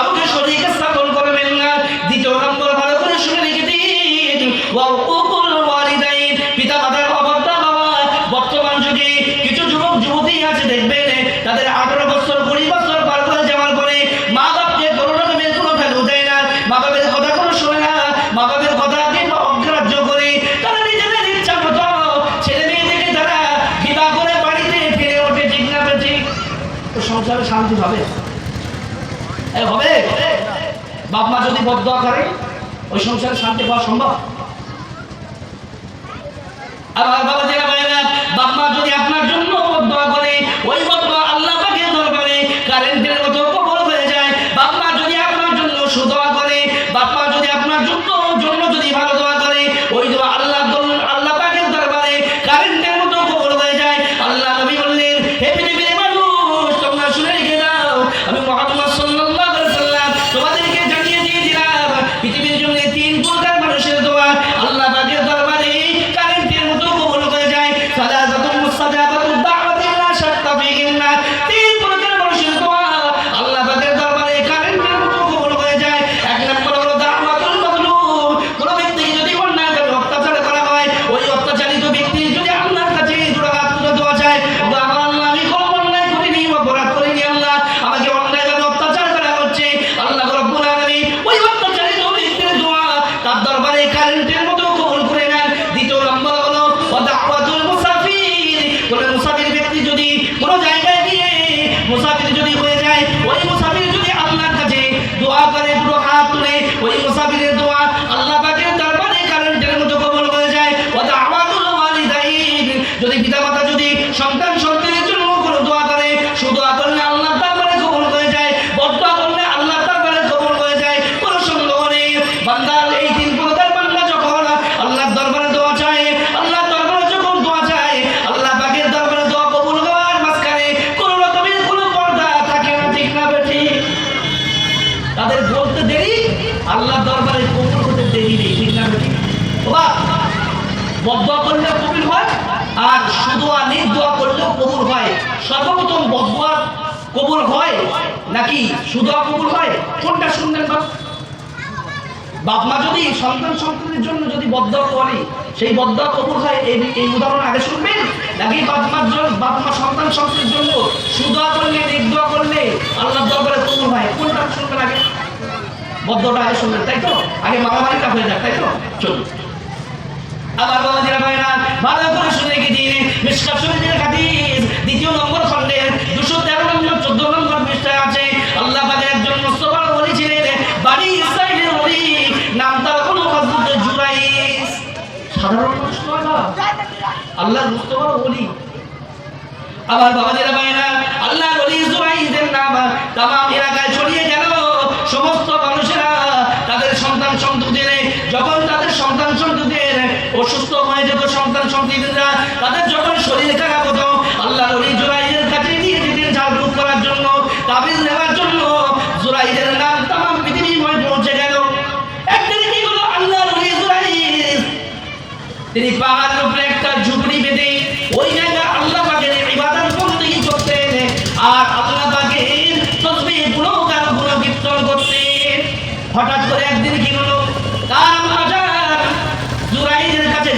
কাউকে শরীক স্থাপন করবেন না। দ্বিতীয় নম্বর ভালো করে শুনে রেখে দিন। পিতা মাতার অবদ্ধা বাবা। বর্তমান যুগে কিছু যুবক, যুবতী আছে, দেখবেন তাদের আঠারো বছর, কুড়ি বছর পার করে যাওয়ার পরে মা বাপকে কোনো রকমের দেয় না। মা বাপের কথা কোনো শোনে না। মা বাপের কথাকে অগ্রাহ্য করে তারা নিজেদের ইচ্ছা মতো ছেলে মেয়েদেরকে তারা করে বাড়িতে ফিরে ওঠে, ঠিক না ঠিক? সংসারে শান্তি হবে হবে? বাপ মা যদি বদয়া করে ওই সংসারে শান্তি পাওয়া সম্ভব? আর বাবা যারা মুসাফিরের দোয়া আল্লাহ নাকি শুধু কবুল হয়? কোনটা শুনলেন বাপ? বাপ মা যদি সন্তান সন্তানের জন্য যদি বদয়া করে, সেই বদয়া কবুল হয়? এই উদাহরণ আগে শুনবেন? নাকি বাপ মার জন্য বাপ মা সন্তান সন্তানের জন্য সুদোয়া করলে নেক দোয়া করলে আল্লাহ দরবারে কবুল হয়? কোনটা শুনবেন আগে? বদয়াটা আগে শুনবেন, তাই তো? আগে মামাবাড়িটা হয়ে যাক, তাই তো? চলুন। আবার বাবা জিরা ভাই না ভালো করে শুনে কি দিন। মিসকাত শরীফের হাদিস, দ্বিতীয় নম্বর খণ্ডের দুশো তেরো নম্বর চোদ্দ নম্বর পৃষ্ঠায় আছে আল্লাহ পাকের একজন মুস্তফার ওলি ছিলেন বাড়ি ইসরাইলের ওলি নাম তার কোনো হযরত জুরাইস সাধারণ মানুষ নয় না আল্লাহ মুস্তফার ওলি আবার বাবা ভাইরা আল্লাহ ওলি জুয়াইদের নাম তামাম এলাকায় হঠাৎ করে একদিন কি হলো? জুরাইদের কাছে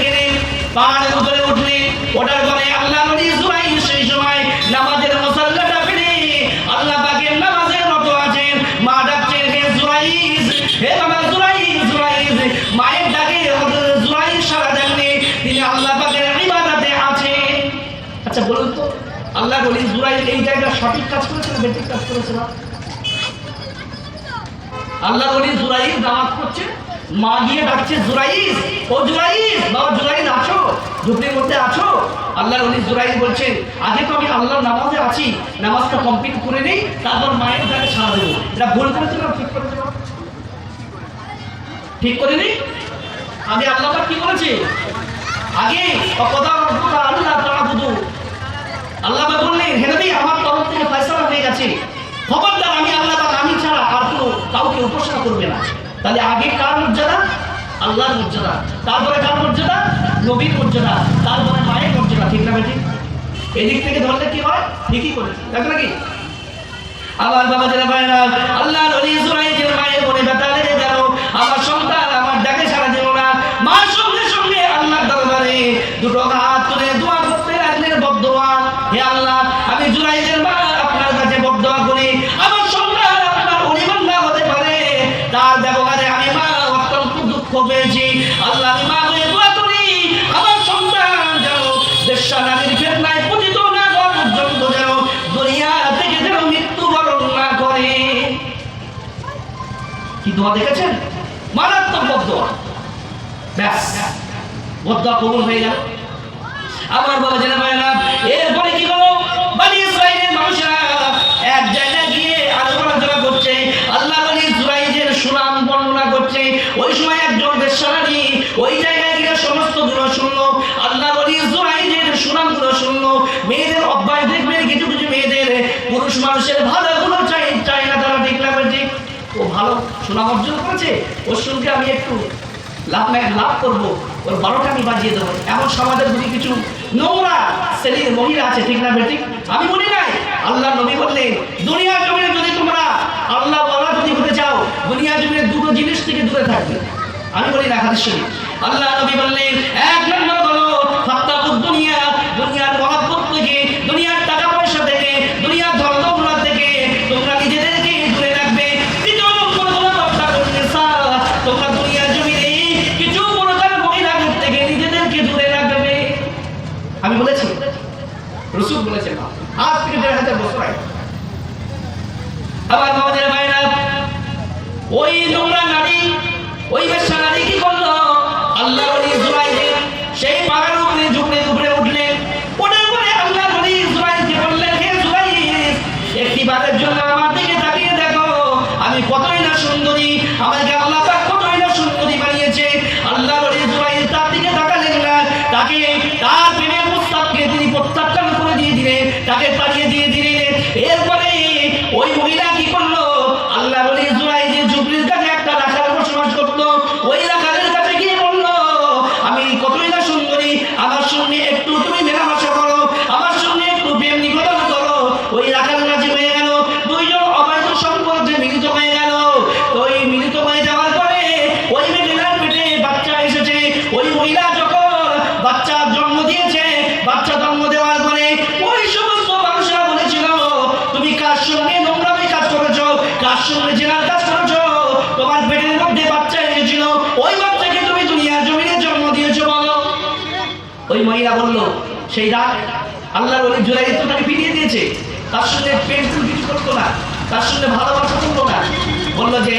উপরে পরে আল্লাহ নবী সেই সময় নামাজের ফেলে আল্লাহ নামাজের মতো আছেন। মা ডাকছেন হে হে বাবা মায়ের ডাকে হযরত সারা তিনি আল্লাহ পাকের ইবাদতে আছে আচ্ছা বলুন তো, আল্লাহ বলি, জুরাইদ এই জায়গা সঠিক কাজ করেছে না বেঠিক কাজ করেছে না? আল্লাহ বলি জুরাইদ দাওয়াত করছে, মা গিয়ে ডাকছে জুরাইদ ও জুরাইদ বাবা জুরাইদ আছো, ঝুপড়ির মধ্যে আছো? আল্লাহ বলি জুরাইদ বলছেন আগে তো আমি আল্লাহর নামাজে আছি, নামাজটা কমপ্লিট করে নেই, তারপর মায়ের ডাকে সারা দেবো। এটা ভুল করেছে না ঠিক করেছে? না? ঠিক করে নি আগে আল্লাহ কি করেছে আগে কথা আল্লাহ তাআলা বুঝু আল্লাহ বললেন হে নবী আমার তরফ থেকে ফয়সালা হয়ে গেছে। খবরদার, আমি আল্লাহ পাক আমি ছাড়া আর কোনো কাউকে উপাসনা করবে না। তাহলে আগে কার মর্যাদা? আল্লাহর মর্যাদা। তারপরে কার মর্যাদা? নবীর মর্যাদা। তারপরে মায়ের মর্যাদা, ঠিক না এদিক থেকে ধরলে কি হয়? ঠিকই করেছে। নাকি? আমার বাবা যারা ভাইরা আল্লাহ নবী সুরাইজের মায়ের মনে ব্যথা লেগে গেল। আমার সন্তান আমার ডাকে সারা দিল না। মার সঙ্গে সঙ্গে আল্লাহর দরবারে দুটো হাত তুলে দোয়া করতে লাগলেন হে আল্লাহ আমি জুরাইজের মা আপনার কাছে বদদোয়া করি আমার সন্তান আপনার অনিবান্ধা হতে পারে তার ব্যবহারে আমি মা অত্যন্ত দুঃখ পেয়েছি আমার সন্তান যেন দেশা নারীর পতিত না যেন যেন কি দোয়া দেখেছেন? মারাত্মক বদোয়া ব্যাস বদোয়া কবুল হয়ে গেল। আমার বাবা জেনে পায় না এরপরে কি হলো বানি ইসরাইলের মানুষেরা এক জায়গায় গিয়ে আলোচনা করছে আল্লাহ বানি ইসরাইলের সুনাম বর্ণনা করছে ওই সময় একজন বেশ্যারানী ওই জায়গায় গিয়ে সমস্তগুলো শুনলো আল্লাহ বানি ইসরাইলের সুনামগুলো শুনলো মেয়েদের অভ্যাস দেখবেন কিছু কিছু মেয়েদের পুরুষ মানুষের ভালো গুলো চাই চাই না তারা ঠিক লাগবে যে ও ভালো সুনাম অর্জন করেছে, ওর সঙ্গে আমি একটু লাভ লাভ করব, ওর বারোটা আমি বাজিয়ে দেবো। এমন সমাজের যদি কিছু নোংরা শ্রেণির মহিলা আছে, ঠিক না বেঠিক? আমি বলি নাই। আল্লাহ নবী বললেন, দুনিয়া জমিনে যদি তোমরা আল্লাহ বলা যদি হতে চাও, দুনিয়া জমিনে দুটো জিনিস থেকে দূরে থাকবে। আমি বলি না হাদিস আল্লাহ নবী বললেন, এক ওই বেশ্যা নারী বলল, সেই রাত আল্লাহর ওই জোড়াই তো ফিরিয়ে দিয়েছে। তার সঙ্গে পেন্সিল কিছু করতো না, তার সঙ্গে ভালোবাসা করতো না। বলল যে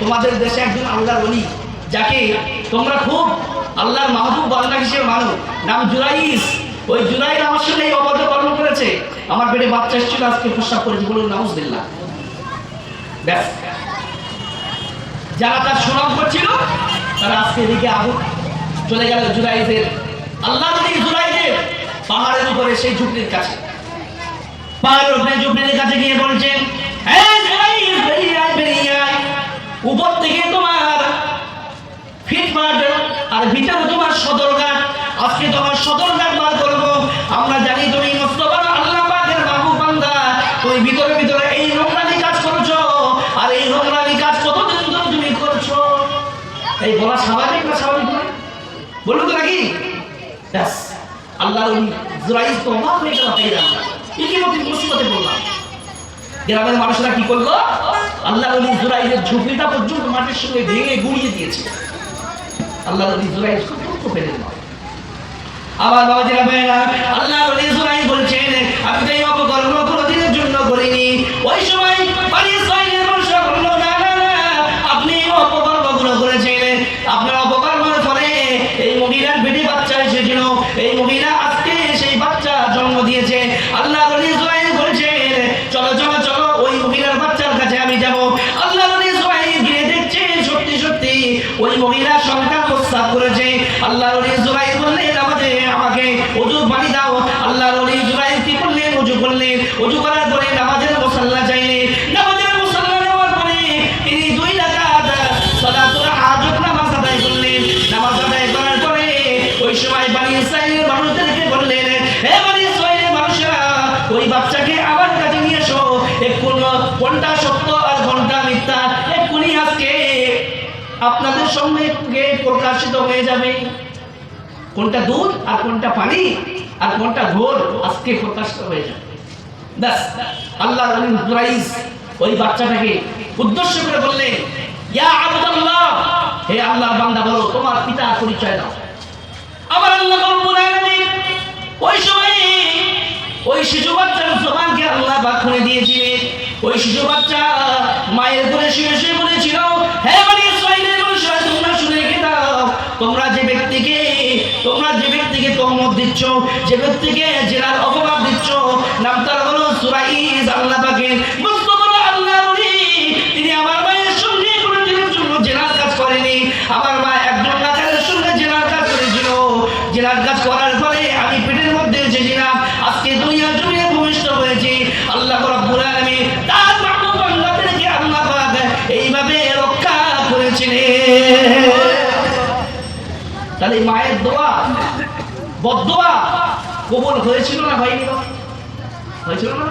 তোমাদের দেশে একজন আল্লাহর অলি যাকে তোমরা খুব আল্লাহর মাহবুব আল্লাহ হিসেবে মানো, নাম জুরাইস। ওই জুরাইল আমার সঙ্গে এই অবৈধ কর্ম করেছে। আমার পেটে বাচ্চা এসেছিল, আজকে প্রস্তাব করেছে। বলুন, নাউজবিল্লাহ। ব্যাস। যারা তার সুনাম করছিল, তারা আজকে এদিকে আগুন চলে গেল জুরাইদের আল্লাহ নবী জুরাইদের পাহাড়ের উপরে সেই ঝুপড়ির কাছে পাহাড়ের উপরে ঝুপড়ির কাছে গিয়ে বলছেন "এই বেরিয়ে আয়, বেরিয়ে আয়। উপর থেকে তোমার ফিটমাট আর ভিতরে তোমার সদরঘাট আজকে তোমার সদরঘাট বার করব। আমরা জানি তুমি মোস্তফা আল্লাহ পাকের বাবু বান্দা। তুমি ভিতরে ভিতরে এই নোংরামি কাজ করছ। আর এই নোংরামি কাজ কতদিন ধরে তুমি করছ? এই বলা স্বাভাবিক না স্বাভাবিক বলুন তো নাকি ব্যাস। আল্লাহ ওই জুরাইজ তো অবাক হয়ে গেল গেল ইতিমধ্যে মুসিবতে বললাম গ্রামের মানুষরা কি করল? আল্লাহ নবী জুরাইদের ঝুপড়িটা পর্যন্ত মাটির সঙ্গে ভেঙে গুড়িয়ে দিয়েছে। আল্লাহ নবী জুরাইদ খুব দুঃখ পেলেন আবার বাবা ভাইরা আল্লাহ নবী জুরাইদ বলছেন, আমি তো অপকর্ম জন্য করিনি। ওই সময় অজু পানি দাও। আল্লাহর ওলি ইব্রাহিম করলেন? অজু করলেন। অজু করার পরে নামাজের মুসাল্লা চাইলে নামাজের মুসাল্লা নেওয়ার পরে তিনি দুই রাকাত সালাতুল হাজত নামাজ আদায় করলেন। নামাজ আদায় করার পরে ওই সময় বানি ইসরাইলের মানুষদেরকে বললেন, হে বানি ইসরাইলের মানুষেরা, ওই বাচ্চাকে আমার কাছে নিয়ে এসো। এক কোনটা সত্য আর কোনটা মিথ্যা। এক্ষুনি আজকে আপনাদের সঙ্গে প্রকাশিত হয়ে যাবে। কোনটা দুধ আর কোনটা পানি আর কোনটা ঘোর আজকে প্রকাশিত হয়ে যাবে। আল্লাহ ওই বাচ্চাটাকে উদ্দেশ্য করে বললেন বলো, তোমার পিতার পরিচয় দাও। আল্লাহ ওই ওই বাচ্চার আল্লাহ করে ওই বাচ্চা মায়ের শুয়ে শুয়ে বলেছিল, হে বনি তোমরা যে ব্যক্তিকে তহমত দিচ্ছ যে ব্যক্তিকে জেলার অপবাদ দিচ্ছ, নাম তার হলো সুরাইজ আল্লাহ পাকের তাহলে মায়ের দোয়া। বদোয়া কবল হয়েছিল না হয়নি হয়েছিল না?